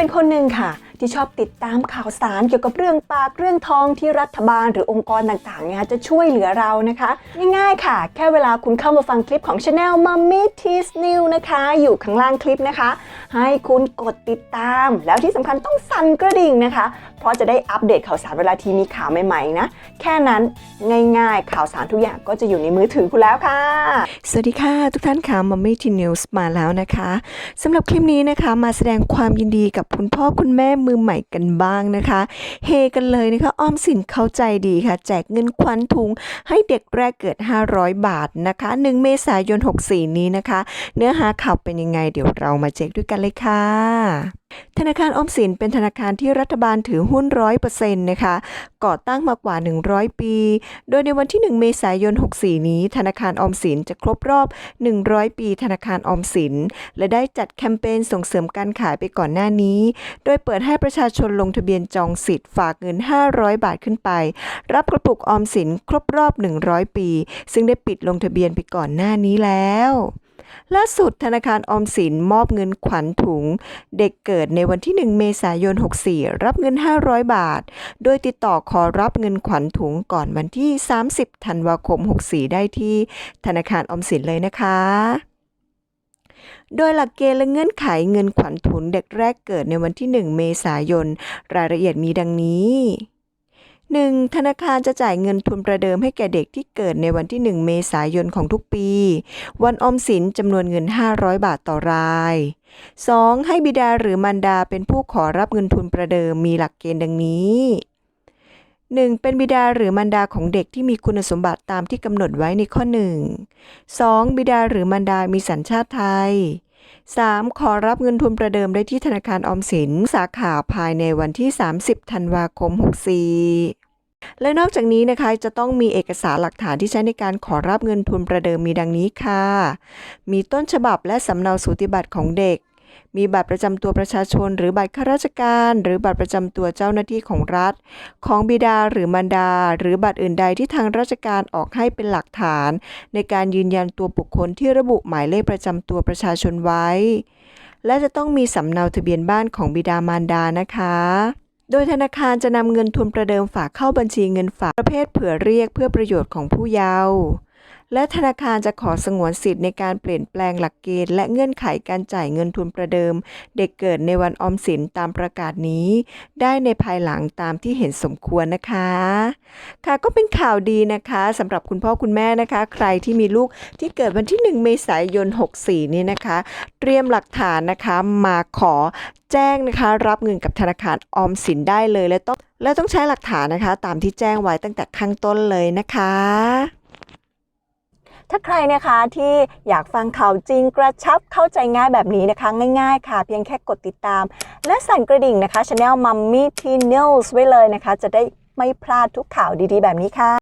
เป็นคนหนึ่งค่ะ ที่ชอบติดตามข่าวสารเกี่ยวกับเรื่องปากเรื่องทองที่รัฐบาลหรือองค์กรต่างๆเนี่ยจะช่วยเหลือเรานะคะ ง่ายๆค่ะ แค่เวลาคุณเข้ามาฟังคลิปของ Channel Mummy Teas New นะคะ อยู่ข้างล่างคลิปนะคะ ให้คุณกดติดตาม แล้วที่สำคัญต้องสั่นกระดิ่งนะคะ เพราะจะได้อัปเดตข่าวสารเวลาทีมีข่าวใหม่ๆนะ แค่นั้นง่ายๆ ข่าวสารทุกอย่างก็จะอยู่ในมือถือคุณแล้วค่ะ สวัสดีค่ะ ทุกท่านค่ะ Mummy Tea News มาแล้วนะคะสำหรับคลิปนี้นะคะมาแสดงความยินดีกับคุณพ่อคุณแม่มือใหม่กันบ้างนะคะ เฮกันเลยนะคะอ้อมสินเข้าใจดีค่ะ แจกเงินควันถุงให้เด็กแรกเกิด 500 บาทนะคะ 1 เมษายน 64 นี้นะคะ เนื้อหาข่าวเป็นยังไงเดี๋ยวเรามาเช็คด้วยกันเลยค่ะ ธนาคารออมสินเป็นธนาคารที่รัฐบาลถือหุ้นร้อยเปอร์เซ็นต์นะคะ ก่อตั้งมากว่า 100 ปี โดยในวันที่ 1 เมษายน 64 นี้ ธนาคารออมสินจะครบรอบ 100 ปี ธนาคารออมสิน และได้จัดแคมเปญส่งเสริมการขายไปก่อนหน้านี้ โดยเปิดให้ประชาชนลงทะเบียนจองสิทธิ์ฝากเงิน 500 บาทขึ้นไป รับกระปุกออมสินครบรอบ 100 ปี ซึ่งได้ปิดลงทะเบียนไปก่อนหน้านี้แล้ว ล่าสุดธนาคารออมสินมอบเงินขวัญถุง เด็กเกิดในวันที่ 1 เมษายน 64 รับเงิน 500 บาท โดยติดต่อขอรับเงินขวัญถุงก่อนวันที่ 30 ธันวาคม 64 ได้ที่ธนาคารออมสินเลยนะคะโดยหลักเกณฑ์และเงื่อนไขเงินขวัญถุงเด็กแรกเกิดในวันที่ 1 เมษายน รายละเอียดมีดังนี้ 1. ธนาคารจะจ่ายเงินทุนประเดิมให้แก่เด็กที่เกิดในวันที่ 1 เมษายนของทุกปี วันออมสินจำนวนเงิน 500 บาทต่อราย 2. ให้บิดาหรือมารดาเป็นผู้ขอรับเงินทุนประเดิมมีหลักเกณฑ์ดังนี้ 1. เป็นบิดาหรือมารดาของเด็กที่มีคุณสมบัติตามที่กำหนดไว้ในข้อ 1 2. บิดาหรือมารดามีสัญชาติไทย 3. ขอรับเงินทุนประเดิมได้ที่ธนาคารออมสิน สาขาภายในวันที่ 30 ธันวาคม 64 และนอกจากนี้นะคะจะต้องมีเอกสารหลักฐานที่ใช้ในการขอรับเงินทุนประเดิมมีดังนี้ค่ะ มีต้นฉบับและสำเนาสูติบัตรของเด็ก มีบัตรประจำตัวประชาชน หรือบัตรข้าราชการ หรือบัตรประจำตัวเจ้าหน้าที่ของรัฐ ของบิดาหรือมารดา หรือบัตรอื่นใดที่ทางราชการออกให้เป็นหลักฐาน ในการยืนยันตัวบุคคลที่ระบุหมายเลขประจำตัวประชาชนไว้ และจะต้องมีสำเนาทะเบียนบ้านของบิดามารดานะคะ โดยธนาคารจะนำเงินทุนประเดิมฝากเข้าบัญชีเงินฝากประเภทเผื่อเรียกเพื่อประโยชน์ของผู้เยาว์ และธนาคารจะขอสงวนสิทธิ์ในการเปลี่ยนแปลงหลักเกณฑ์และเงื่อนไขการจ่ายเงินทุนประเดิม เด็กเกิดในวันออมสินตามประกาศนี้ ได้ในภายหลังตามที่เห็นสมควรนะคะ ค่ะก็เป็นข่าวดีนะคะสำหรับคุณพ่อคุณแม่นะคะ ใครที่มีลูกที่เกิดวันที่ 1 เมษายน 64 นี้นะคะ เตรียมหลักฐานนะคะมาขอแจ้งนะคะรับเงินกับธนาคารออมสินได้เลยและต้องและต้องใช้หลักฐานนะคะ ตามที่แจ้งไว้ตั้งแต่ข้างต้นเลยนะคะ ถ้าใครนะคะที่อยากฟังข่าวจริงกระชับเข้าใจง่ายแบบนี้นะคะ ง่ายๆค่ะ เพียงแค่กดติดตาม และสั่นกระดิ่งนะคะ Channel Mummy T News ไว้เลยนะคะ จะได้ไม่พลาดทุกข่าวดีๆ แบบนี้ค่ะ